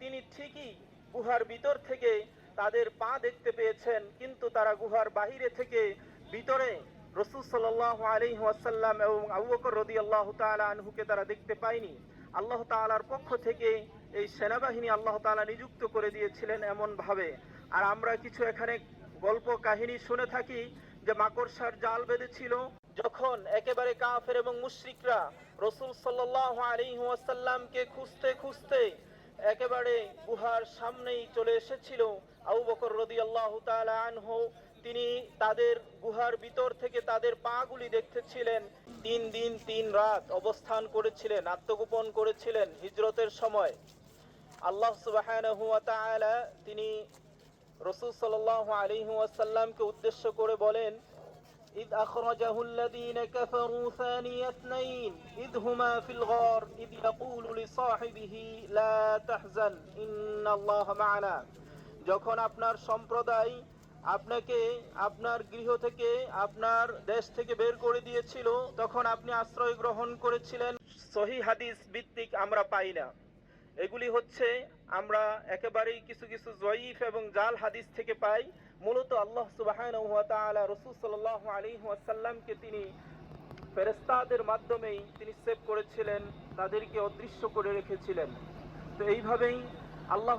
তিনি ঠিকই গুহার ভিতর থেকে তাদের পা দেখতে পেয়েছেন, কিন্তু তারা গুহার বাহিরে থেকে ভিতরে রসুল আলাইহি ওয়াসাল্লাম এবং আবু বকর রাদিয়াল্লাহু তাআলা আনহুকে তারা দেখতে পায়নি। আল্লাহ তাআলার পক্ষ থেকে এই সেনাবাহিনী আল্লাহ তাআলা নিযুক্ত করে দিয়েছিলেন এমন ভাবে আর আমরা কিছু এখানে গল্প কাহিনী শুনে থাকি যে মাকড়সার জাল বেঁধেছিল যখন একেবারে কাফের এবং মুশরিকরা রসুল আলাইহি ওয়াসাল্লামকে খুঁজতে খুঁজতে একেবারে গুহার সামনেই চলে এসেছিল, আবু বকর রাদিয়াল্লাহু তাআলা আনহু। তিনি তাদের গুহার ভিতর থেকে তাদের পাগুলি দেখতেছিলেন। তিন দিন, তিন রাত অবস্থান করেছিলেন, আত্মগোপন করেছিলেন হিজরতের সময়। আল্লাহ তাআলা তিনি রসুল সাল্লাল্লাহু আলাইহি ওয়াসাল্লামকে উদ্দেশ্য করে বলেন إذ أخرجه الذين كفروا ثاني اثنين إذ هما في الغار إذ يقول لصاحبه لا تحزن إن الله معنا যখন আপনার সম্প্রদায় আপনাকে আপনার গৃহ থেকে আপনার দেশ থেকে বের করে দিয়েছিল তখন আপনি আশ্রয় গ্রহণ করেছিলেন সহি হাদিস ভিত্তিক আমরা পাই না এগুলি হচ্ছে আমরা একেবারেই কিছু কিছু জয়ীফ এবং জাল হাদিস থেকে পাই। মূলত আল্লাহ তাআলা রাসূল সাল্লাল্লাহু আলাইহি ওয়াসাল্লামকে তিনি ফেরেশতাদের মাধ্যমেই তিনি সেভ করেছিলেন, তাদেরকে অদৃশ্য করে রেখেছিলেন। তো এইভাবেই আল্লাহ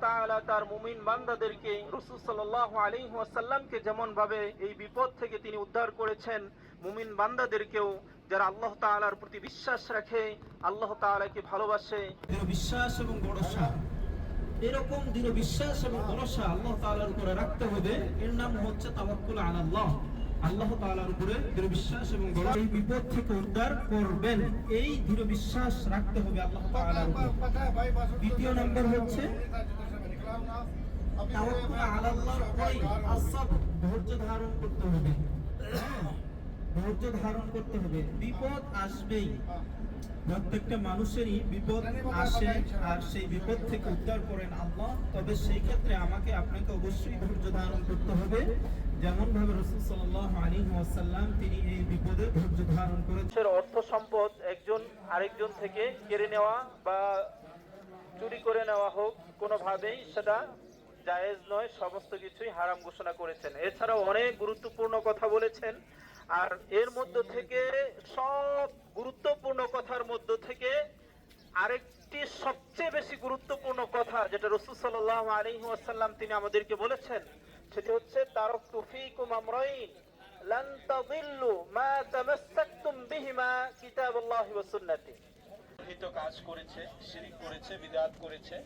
তাআলা তার মুমিন বান্দাদেরকে রাসূল সাল্লাল্লাহু আলাইহি ওয়াসাল্লামকে যেমন ভাবে এই বিপদ থেকে তিনি উদ্ধার করেছেন মুমিন বান্দাদেরকেও যারা আল্লাহ তাআলার প্রতি বিশ্বাস রাখে, আল্লাহ তাআলাকে ভালোবাসে। দৃঢ় বিশ্বাস এবং ভরসা। এরকম দৃঢ় বিশ্বাস এবং ভরসা আল্লাহ তাআলার উপরে রাখতে হবে। এর নাম হচ্ছে তাওয়াক্কুল আলাল্লাহ আল্লাহ। তাআলার উপরে দৃঢ় বিশ্বাস এবং এই বিপদ থেকে উদ্ধার করবেন। এই দৃঢ় বিশ্বাস রাখতে হবে আল্লাহ তাআলার উপরে। দ্বিতীয় নম্বর হচ্ছে তাওয়াক্কুল আলাল্লাহর পরেই ধৈর্য ধারণ করতে হবে। ধৈর্য ধারণ করতে হবে। বিপদ আসবেই। প্রত্যেকটা মানুষেরই বিপদ আসে আর সেই বিপদ থেকে উদ্ধার করেন আল্লাহ। তবে সেই ক্ষেত্রে আমাকে, আপনাকে অবশ্যই ধৈর্য ধারণ করতে হবে। যেমন ভাবে রসুল সাল্লাল্লাহু আলাইহি ওয়াসাল্লাম তিনি এই বিপদে ধৈর্য ধারণ করেছেন। অর্থ সম্পদ একজন আরেকজন থেকে কেড়ে নেওয়া বা চুরি করে নেওয়া হোক, কোনোভাবেই সেটা জায়েজ নয়। সমস্ত কিছুই হারাম ঘোষণা করেছেন। এছাড়াও অনেক গুরুত্বপূর্ণ কথা বলেছেন। আর এর মধ্য থেকে সব গুরুত্বপূর্ণ কথার মধ্য থেকে আরেকটি সবচেয়ে বেশি গুরুত্বপূর্ণ কথা যেটা রসুল সাল্লাল্লাহু আলাইহি ওয়াসাল্লাম তিনি আমাদেরকে বলেছেন, সেটি হচ্ছে, তারাকতু ফীকুম আমরাইন কাজ করেছে করেছে করেছে,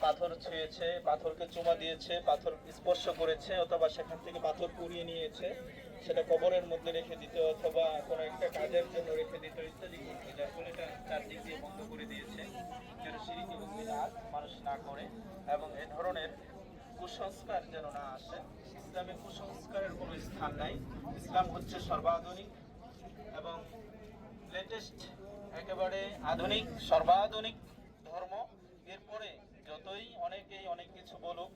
পাথর ছুঁয়েছে, পাথরকে দিয়েছে, পাথর স্পর্শ করেছে, অথবা সেখান থেকে পাথর পুড়িয়ে নিয়েছে। সেটা কবরের মধ্যে রেখে দিত অথবা কোনো একটা কাজের জন্য রেখে দিত ইত্যাদি করতে, যার ফলে এটা চারদিক দিয়ে বন্ধ করে দিয়েছে। যেন শিরিক এবং বিদআত মানুষ না করে এবং এ ধরনের কুসংস্কার যেন না আসে। ইসলামে কুসংস্কারের কোনো স্থান নাই। ইসলাম হচ্ছে সর্বাধুনিক এবং লেটেস্ট একেবারে আধুনিক, সর্বাধুনিক ধর্ম। এরপরে যতই অনেকেই অনেক কিছু বলুক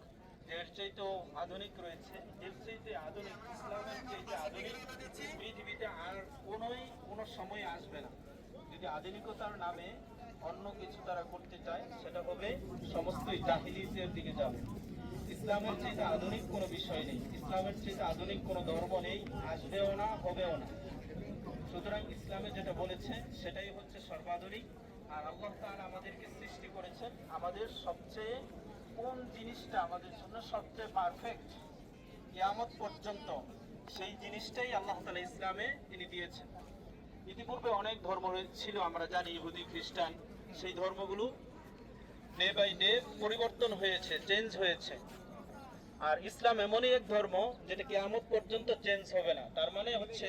এর চাইতেও আধুনিক রয়েছে, এর চাইতে আধুনিক ইসলামের চাইতে আধুনিক পৃথিবীতে আর কোনোই, কোনো সময় আসবে না। যদি আধুনিকতার নামে অন্য কিছু তারা করতে চায়, সেটা হবে সমস্তই জাহিলিয়াতের দিকে যাবে। ইসলামের চাইতে আধুনিক কোনো বিষয় নেই, ইসলামের চাইতে আধুনিক কোনো ধর্ম নেই, আসবেও না, হবেও না। সুতরাং ইসলামে যেটা বলেছে, সেটাই হচ্ছে সর্বাধুনিক। আর আল্লাহ তাআলা আমাদেরকে সৃষ্টি করেছেন আমাদের সবচেয়ে কোন জিনিসটা আমাদের জন্য সবচেয়ে পারফেক্ট কেয়ামত পর্যন্ত, সেই জিনিসটাই আল্লাহ তালা ইসলামে তিনি দিয়েছেন। ইতিপূর্বে অনেক ধর্ম ছিল আমরা জানি ইহুদি, খ্রিস্টান, সেই ধর্মগুলো ডে বাই ডে পরিবর্তন হয়েছে চেঞ্জ হয়েছে। আর ইসলাম এমনই এক ধর্ম যেটা কেয়ামত পর্যন্ত চেঞ্জ হবে না। তার মানে হচ্ছে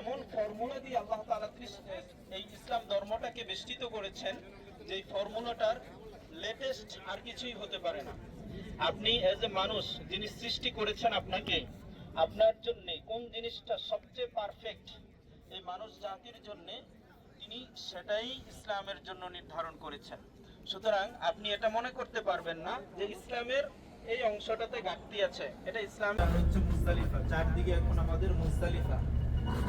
এমন ফর্মুলা দিয়ে আল্লাহ তালা এই ইসলাম ধর্মটাকে বেষ্টিত করেছেন যে ফর্মুলাটার লেটেস্ট আর কিছুই হতে পারে না। আপনি এজ এ মানুষ যিনি সৃষ্টি করেছেন আপনাকে, আপনার জন্য কোন জিনিসটা সবচেয়ে পারফেক্ট এই মানুষ জাতির জন্য তিনি সেটাই ইসলামের জন্য নির্ধারণ করেছেন। সুতরাং আপনি এটা মনে করতে পারবেন না যে ইসলামের এই অংশটাতে ঘাটতি আছে। এটা ইসলাম হচ্ছে মুজদালিফা। চারদিকে এখন আমাদের মুজদালিফা।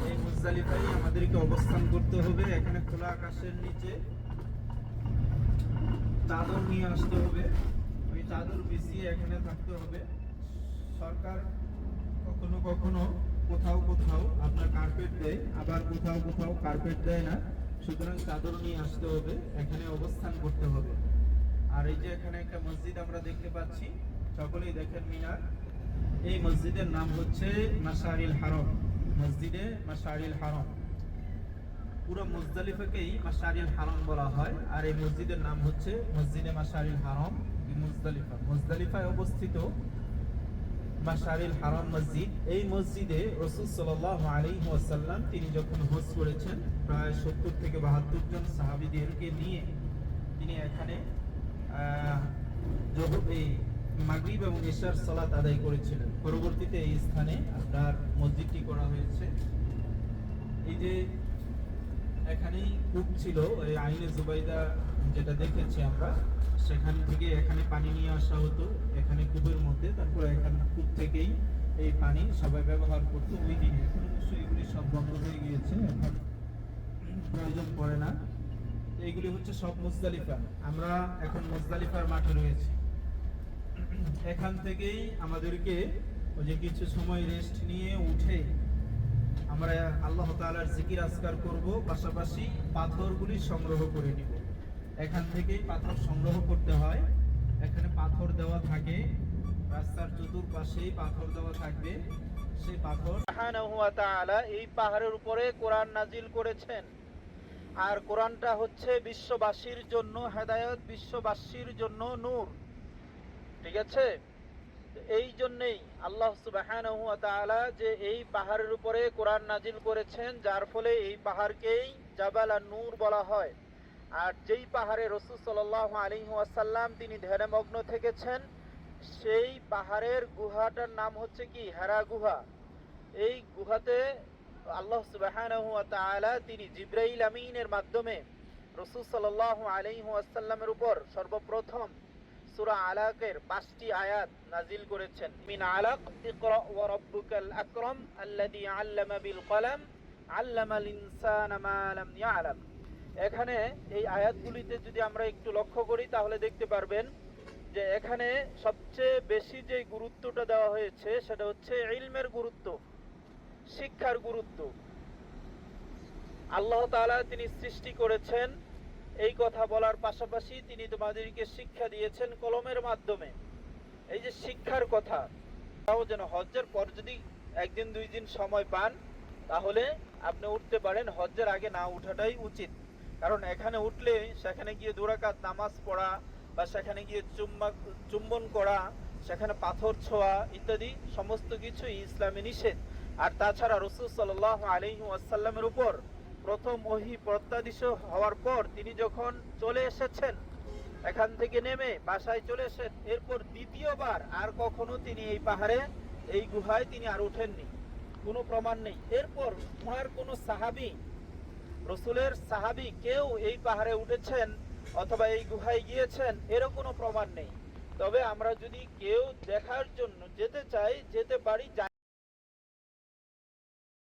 এই মুজদালিফাই আমাদেরকে অবস্থান করতে হবে এখানে খোলা আকাশের নিচে। চাদর নিয়ে আসতে হবে। ওই চাদর বিছিয়ে এখানে থাকতে হবে। সরকার কখনো কখনো কোথাও কোথাও আপনার কার্পেট দেয়, আবার কোথাও কোথাও কার্পেট দেয় না। সুতরাং চাদর নিয়ে আসতে হবে, এখানে অবস্থান করতে হবে। আর এই যে এখানে একটা মসজিদ আমরা দেখতে পাচ্ছি, সকলেই দেখেন মিনার। এই মসজিদের নাম হচ্ছে মাসারিল হারম। মসজিদে মাসারিল হারম। পুরো মুজদালিফাকেই মাসারিল হারম বলা হয়। আর এই মসজিদের নাম হচ্ছে মসজিদে মাসারিল হারম মুজদালিফা মুজদালিফায় অবস্থিত মাসারিল হারাম মসজিদ। এই মসজিদে রসুল সাল্লাল্লাহু আলাইহি ওয়াসাল্লাম তিনি যখন হজ করেছেন, প্রায় সত্তর থেকে বাহাত্তর জন সাহাবীদেরকে নিয়ে তিনি এখানে এই মাগরিব এবং ইশার সালাত আদায় করেছিলেন। পরবর্তীতে এই স্থানে আপনার মসজিদটি করা হয়েছে। এই যে এখানেই কূপ ছিল, ওই আইনে জুবাইদা যেটা দেখেছি আমরা, সেখান থেকে এখানে পানি নিয়ে আসা হতো, এখানে কূপের মধ্যে, তারপর এখান কূপ থেকেই এই পানি সবাই ব্যবহার করতো, ওই দিনে। এখন এগুলি সব বন্ধ হয়ে গিয়েছে, এখন প্রয়োজন পড়ে না। এইগুলি হচ্ছে সব মুজদালিফা আমরা এখন মুজদালিফার মাঠে রয়েছি। এখান থেকেই আমাদেরকে ওই যে কিছু সময় রেস্ট নিয়ে উঠে আমরা আল্লাহ তাআলার জিকির আজকার করব, পাশাপাশি পাথরগুলি সংগ্রহ করে নিব। এখান থেকেই পাথর সংগ্রহ করতে হয়। এখানে পাথর দেওয়া থাকে, রাস্তার চতুর্পাশেই পাথর দেওয়া থাকবে। সেই পাথর এই পাহাড়ের উপরে কোরআন নাজিল করেছেন। আর কোরআনটা হচ্ছে বিশ্ববাসীর জন্য হেদায়েত, বিশ্ববাসীর জন্য নূর। ঠিক আছে? এই জন্যেই আল্লাহ তাআলা যে এই পাহাড়ের উপরে কোরআন নাজিল করেছেন, যার ফলে এই পাহাড়কেই জাবাল আর নূর বলা হয়। আর যেই পাহাড়ে রসুল সাল্লাল্লাহু আলাইহি ওয়াসাল্লাম তিনি ধ্যানমগ্ন থেকেছেন, সেই পাহাড়ের গুহাটার নাম হচ্ছে কি? হেরা গুহা। এই গুহাতে আল্লাহ তাআলা তিনি জিব্রাইল আমিনের মাধ্যমে রাসূল সাল্লাল্লাহু আলাইহি ওয়াসাল্লামের উপর সর্বপ্রথম সূরা আলাকের পাঁচটি আয়াত নাজিল করেছেন। মিন আলাক, ইকরা ওয়া রাব্বুকাল আকরাম আল্লাযী আল্লামা বিল কলাম, আল্লামাল ইনসানা মা লাম ইয়ালাম। এখানে এই আয়াতগুলিতে যদি আমরা একটু লক্ষ্য করি, তাহলে দেখতে পারবেন যে এখানে সবচেয়ে বেশি যে গুরুত্বটা দেওয়া হয়েছে, সেটা হচ্ছে ইলমের গুরুত্ব, শিক্ষার গুরুত্ব। আল্লাহ তাআলা তিনি সৃষ্টি করেছেন এই কথা বলার পাশাপাশি তিনি তোমাদেরকে শিক্ষা দিয়েছেন কলমের মাধ্যমে। এই যে শিক্ষার কথা, তাও যেন হজ্জের পর যদি একদিন দুই দিন সময় পান, তাহলে আপনি উঠতে পারেন, হজ্জের আগে না উঠাটাই উচিত। কারণ এখানে উঠলে সেখানে গিয়ে দুরাকাত নামাজ পড়া বা সেখানে গিয়ে চুম্বা চুম্বন করা, সেখানে পাথর ছোঁয়া ইত্যাদি সমস্ত কিছুই ইসলামে নিষেধ। আর তাছাড়া রসুল সাল্লাহ আলহি আসাল্লামের উপর প্রথম ওহি প্রত্যাদিশ হওয়ার পর তিনি যখন চলে এসেছেন, এখান থেকে নেমে বাসায় চলে এসেছেন, এরপর দ্বিতীয়বার আর কখনো তিনি এই পাহাড়ে, এই গুহায় তিনি আর ওঠেননি। কোনো প্রমাণ নেই। এরপর ওনার কোনো সাহাবি, রসুলের সাহাবি কেউ এই পাহাড়ে উঠেছেন অথবা এই গুহায় গিয়েছেন, এরও কোনো প্রমাণ নেই। তবে আমরা যদি কেউ দেখার জন্য যেতে চাই, যেতে পারি